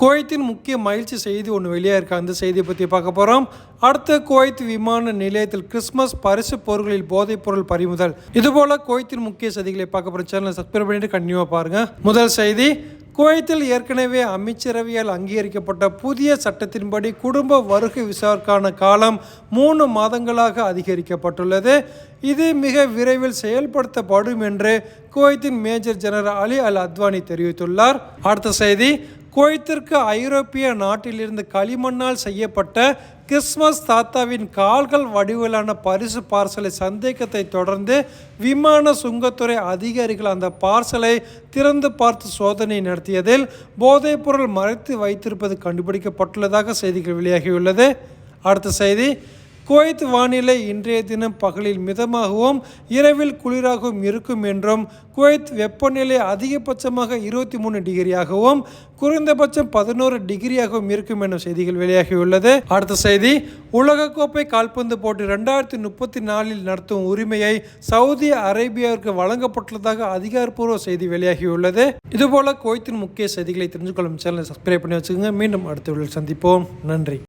குவைத்தின் முக்கிய மகிழ்ச்சி செய்தி ஒன்று வெளியாக இருக்க. அந்த செய்தியை பற்றி பார்க்க போகிறோம் அடுத்த குவைத் விமான நிலையத்தில் கிறிஸ்மஸ் பரிசு பொருட்களில் போதைப் பொருள் பறிமுதல். இதுபோல குவைத்தின் முக்கிய செய்திகளை பார்க்க போகிற சேனலை சப்ஸ்கிரைப் பண்ணிட்டு கண்டினியூவாக பாருங்க. முதல் செய்தி குவைத்தில் ஏற்கனவே அமைச்சரவையால் அங்கீகரிக்கப்பட்ட புதிய சட்டத்தின்படி குடும்ப வருகை விசாவுக்கான காலம் மூணு மாதங்களாக அதிகரிக்கப்பட்டுள்ளது. இது மிக விரைவில் செயல்படுத்தப்படும் என்று குவைத்தின் major general Ali Al Adwani தெரிவித்துள்ளார். அடுத்த செய்தி குவைத்திற்கு ஐரோப்பிய நாட்டிலிருந்து களிமண்ணால் செய்யப்பட்ட கிறிஸ்மஸ் தாத்தாவின் கால்கள் வடிவிலான பரிசு பார்சலை சந்தேகத்தை தொடர்ந்து விமான சுங்கத்துறை அதிகாரிகள் அந்த பார்சலை திறந்து பார்த்து சோதனை நடத்தியதில் போதைப்பொருள் மறைத்து வைத்திருப்பது கண்டுபிடிக்கப்பட்டுள்ளதாக செய்திகள் வெளியாகியுள்ளது. அடுத்த செய்தி குவைத் வானிலை இன்றைய தினம் பகலில் மிதமாகவும் இரவில் குளிராகவும் இருக்கும் என்றும் குவைத் வெப்பநிலை அதிகபட்சமாக இருபத்தி மூணு டிகிரியாகவும் குறைந்தபட்சம் பதினோரு டிகிரியாகவும் இருக்கும் என செய்திகள் வெளியாகியுள்ளது. அடுத்த செய்தி உலகக்கோப்பை கால்பந்து போட்டி ரெண்டாயிரத்தி முப்பத்தி நாலில் நடத்தும் உரிமையை சவுதி அரேபியாவிற்கு வழங்கப்பட்டுள்ளதாக அதிகாரப்பூர்வ செய்தி வெளியாகியுள்ளது. இதுபோல குவைத்தின் முக்கிய செய்திகளை தெரிஞ்சு கொள்ளும் சேனலை சப்ஸ்கிரைப் பண்ணி வச்சுக்கோங்க. மீண்டும் அடுத்த சந்திப்போம். நன்றி.